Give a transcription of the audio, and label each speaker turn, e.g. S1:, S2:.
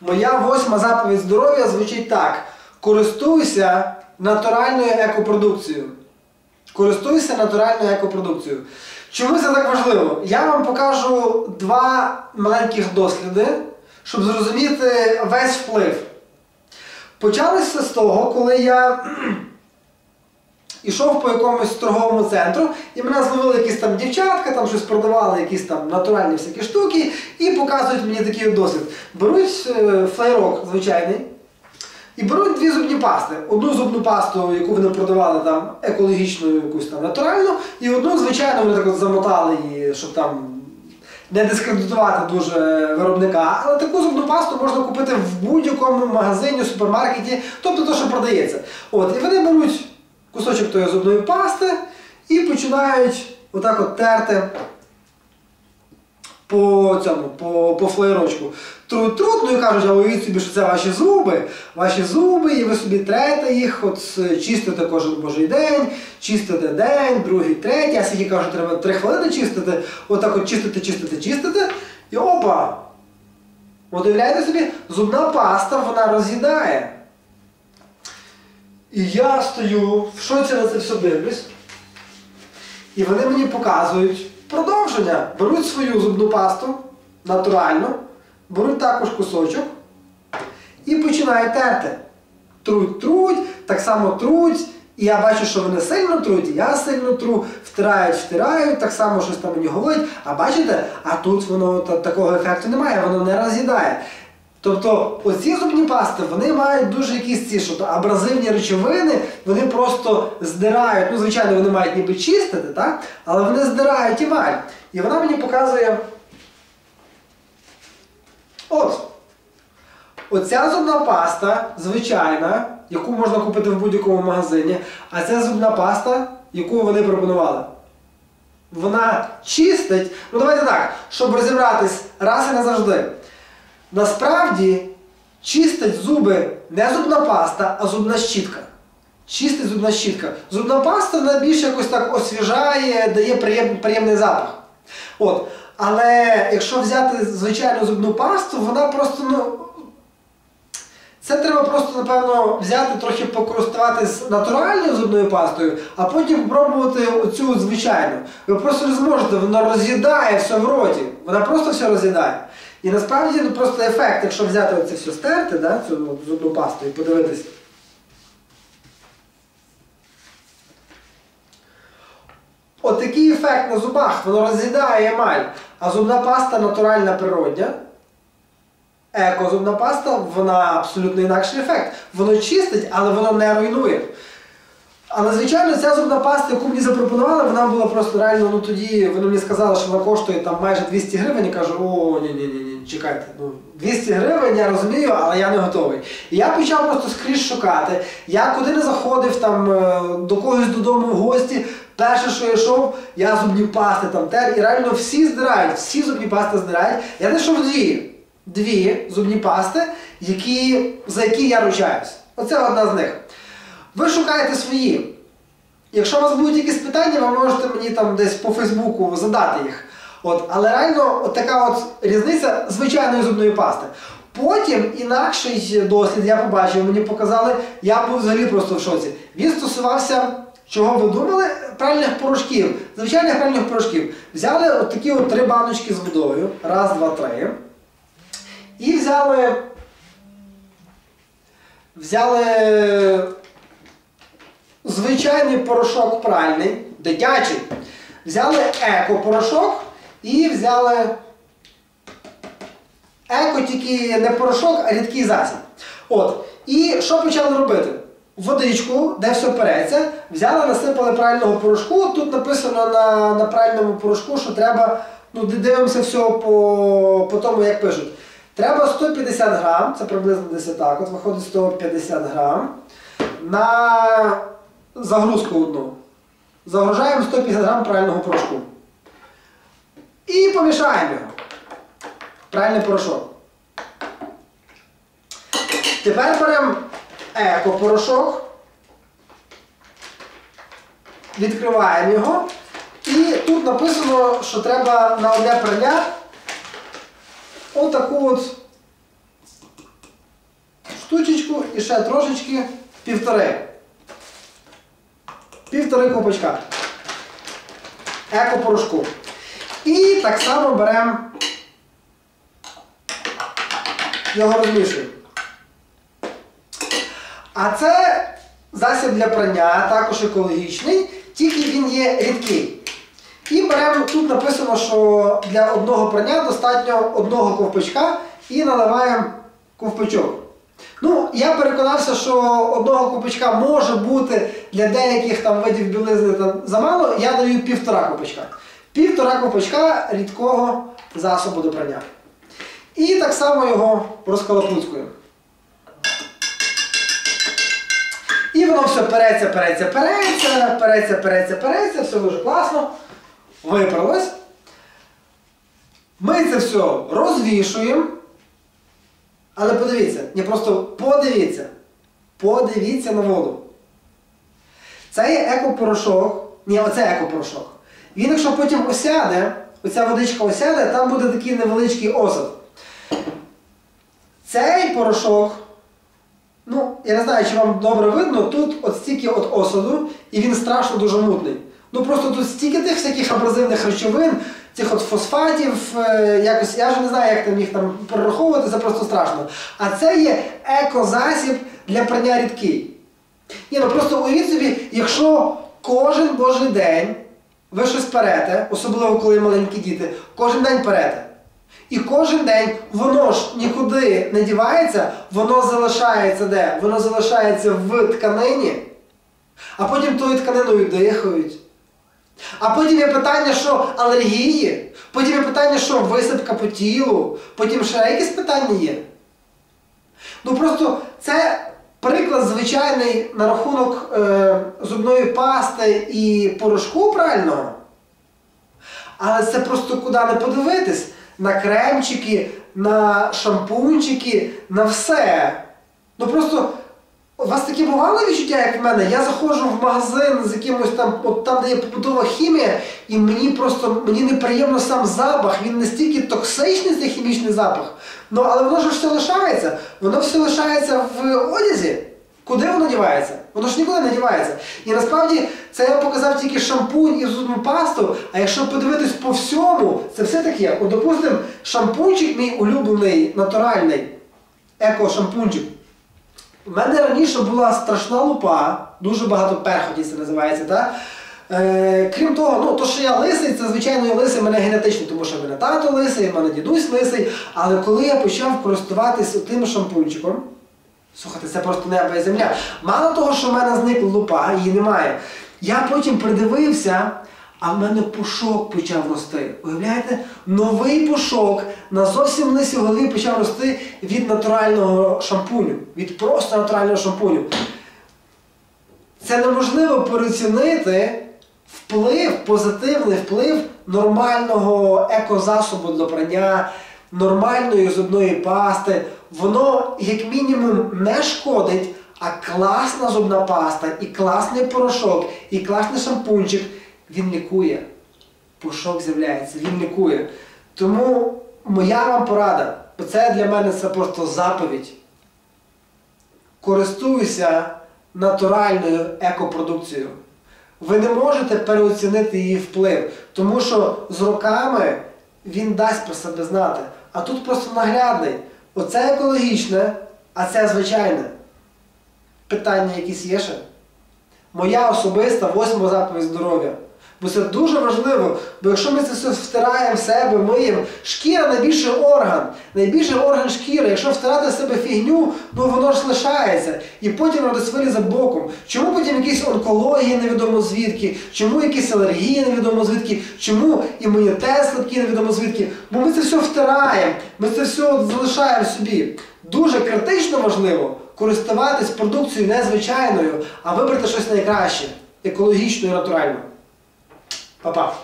S1: Моя восьма заповідь здоров'я звучить так: користуйся натуральною екопродукцією. Користуйся натуральною екопродукцією. Чому це так важливо? Я вам покажу два маленьких досліди, щоб зрозуміти весь вплив. Почалося з того, коли я ішов по якомусь торговому центру, і мене зловили якісь там дівчатка, там щось продавали, якісь там натуральні всякі штуки, і показують мені такий досвід. Беруть е, флейрок звичайний. І беруть дві зубні пасти. Одну зубну пасту, яку вони продавали там екологічну, якусь там натуральну, і одну, звичайно, вони так от замотали її, щоб там не дискредитувати дуже виробника. Але таку зубну пасту можна купити в будь-якому магазині, супермаркеті, тобто то, що продається. От, і вони беруть кусочок тої зубної пасти і починають отак от терти по цьому, по, по флеєрочку. Ну і кажуть, а уявіть собі, що це ваші зуби, ваші зуби, і ви собі трете їх, от е, чистите кожен божий день, чистите день, другий, третій, а скільки кажуть, треба три хвилини чистити, отак от чистите, чистите, чистите, і опа! От уявляєте собі, зубна паста вона роз'їдає. І я стою, в шоці на це все дивлюсь. І вони мені показують продовження. Беруть свою зубну пасту натуральну, беруть також кусочок і починають терти. Труть, труть, так само труть. І я бачу, що вони сильно труть, я сильно тру, втирають, втирають, так само щось там мені говорять. А бачите, а тут воно та- такого ефекту немає, воно не роз'їдає. Тобто оці зубні пасти вони мають дуже якісь ці що абразивні речовини, вони просто здирають. Ну, звичайно, вони мають ніби чистити, так? але вони здирають емаль. І вона мені показує. От. Оця зубна паста звичайна, яку можна купити в будь-якому магазині, а це зубна паста, яку вони пропонували. Вона чистить. Ну давайте так, щоб розібратись раз і назавжди. Насправді чистить зуби не зубна паста, а зубна щітка. Чистить зубна щітка. Зубна паста вона більше якось так освіжає, дає приєм- приємний запах. От. Але якщо взяти звичайну зубну пасту, вона просто, ну. Це треба просто, напевно, взяти, трохи покористуватись натуральною зубною пастою, а потім спробувати оцю звичайну. Ви просто не зможете, вона роз'їдає все в роті. Вона просто все роз'їдає. І насправді ну, просто ефект, якщо взяти оце все стерти, да, цю зубну пасту і подивитись. Отакий ефект на зубах, воно роз'їдає емаль. А зубна паста натуральна природня. Еко-зубна паста, вона абсолютно інакший ефект. Воно чистить, але воно не руйнує. Але, звичайно, ця зубна паста, яку мені запропонували, вона була просто реально, ну тоді вони мені сказали, що вона коштує там майже 200 гривень. І кажу, о, ні, ні, ні, ні, чекайте. Ну, 200 гривень, я розумію, але я не готовий. І я почав просто скрізь шукати. Я куди не заходив там е, до когось додому в гості. Перше, що я йшов, я зубні пасти там тер, і реально всі здирають, всі зубні пасти здирають. Я знайшов дві. Дві зубні пасти, які, за які я ручаюсь. Оце одна з них. Ви шукаєте свої. Якщо у вас будуть якісь питання, ви можете мені там десь по Фейсбуку задати їх. От, але реально от така от різниця звичайної зубної пасти. Потім інакший дослід я побачив, мені показали, я був взагалі просто в шоці. Він стосувався, чого ви думали, пральних порошків, звичайних пральних порошків. Взяли от такі от три баночки з водою, раз, два, три. І взяли. Взяли звичайний порошок пральний, дитячий. Взяли еко-порошок і взяли еко тільки не порошок, а рідкий засіб. От. І що почали робити? Водичку, де все переться, взяли, насипали прального порошку. Тут написано на, на пральному порошку, що треба, ну дивимося все по, по тому, як пишуть. Треба 150 грам, це приблизно десь так, от виходить 150 грам на загрузку одну. Загружаємо 150 грам прального порошку. І помішаємо його. Пральний порошок. Тепер беремо еко-порошок, відкриваємо його. І тут написано, що треба на одне прання отаку от штучечку і ще трошечки півтори. Півтори ковпачка. Еко-порошку. І так само беремо його розмішуємо. А це засіб для прання, також екологічний, тільки він є рідкий. І беремо, тут написано, що для одного прання достатньо одного ковпачка і наливаємо ковпачок. Ну, я переконався, що одного ковпачка може бути для деяких там видів білизни там, замало, я даю півтора ковпачка. Півтора ковпачка рідкого засобу до прання. І так само його розколопуцькуємо. І воно все переться, переться, переться, переться, переться, переться, все дуже класно. Випралось. Ми це все розвішуємо. Але подивіться, не просто подивіться. Подивіться на воду. Це є екопорошок. Ні, оце екопорошок. Він, якщо потім осяде, оця водичка осяде, там буде такий невеличкий осад. Цей порошок, ну, я не знаю, чи вам добре видно, тут от стільки от осаду, і він страшно дуже мутний. Ну просто тут стільки тих всяких абразивних речовин, цих от фосфатів, е, якось, я вже не знаю, як там їх там перераховувати, це просто страшно. А це є екозасіб для прання рідкий. Ні, ну просто уявіть собі, якщо кожен божий день ви щось перете, особливо коли маленькі діти, кожен день перете. І кожен день воно ж нікуди не дівається, воно залишається де? Воно залишається в тканині, а потім тою тканиною дихають. А потім є питання, що алергії, потім є питання, що висипка по тілу, потім ще якісь питання є. Ну просто це приклад звичайний на рахунок е, зубної пасти і порошку прального. Але це просто куди не подивитись. На кремчики, на шампунчики, на все. Ну просто таке бувало відчуття, як в мене? Я заходжу в магазин з якимось там, от там, де є побутова хімія, і мені просто мені неприємно сам запах, він настільки токсичний цей хімічний запах. Ну але воно ж все лишається. Воно все лишається в одязі. Куди воно дівається? Воно ж нікуди не дівається. І насправді це я показав тільки шампунь і зубну пасту, а якщо подивитись по всьому, це все таке. От, допустимо, шампунчик мій улюблений, натуральний, еко-шампунчик. У мене раніше була страшна лупа, дуже багато перходів це називається. так? Е, крім того, ну, то, що я лисий, це звичайно я лисий мене генетично, тому що в мене тато лисий, в мене дідусь лисий. Але коли я почав користуватися тим шампунчиком, слухайте, це просто небо і земля. Мало того, що в мене зникла лупа, її немає. Я потім придивився, а в мене пушок почав рости. Уявляєте? Новий пушок на зовсім лисій голові почав рости від натурального шампуню, від просто натурального шампуню. Це неможливо переоцінити вплив, позитивний вплив нормального екозасобу для прання, нормальної зубної пасти. Воно, як мінімум, не шкодить, а класна зубна паста, і класний порошок, і класний шампунчик, він лікує. Пушок з'являється, він лікує. Тому моя вам порада, бо це для мене це просто заповідь. Користуйся натуральною екопродукцією. Ви не можете переоцінити її вплив, тому що з роками він дасть про себе знати. А тут просто наглядний. Оце екологічне, а це звичайне. Питання якісь є ще? Моя особиста восьма заповідь здоров'я. Бо це дуже важливо, бо якщо ми це все втираємо в себе, миємо, шкіра найбільший орган, найбільший орган шкіри. Якщо втирати в себе фігню, ну воно ж лишається. І потім воно десь вилізе боком. Чому потім якісь онкології невідомо звідки, чому якісь алергії невідомо звідки, чому імунітет слабкий невідомо звідки. Бо ми це все втираємо, ми це все залишаємо собі. Дуже критично важливо користуватись продукцією незвичайною, а вибрати щось найкраще, екологічно і натурально. Papá.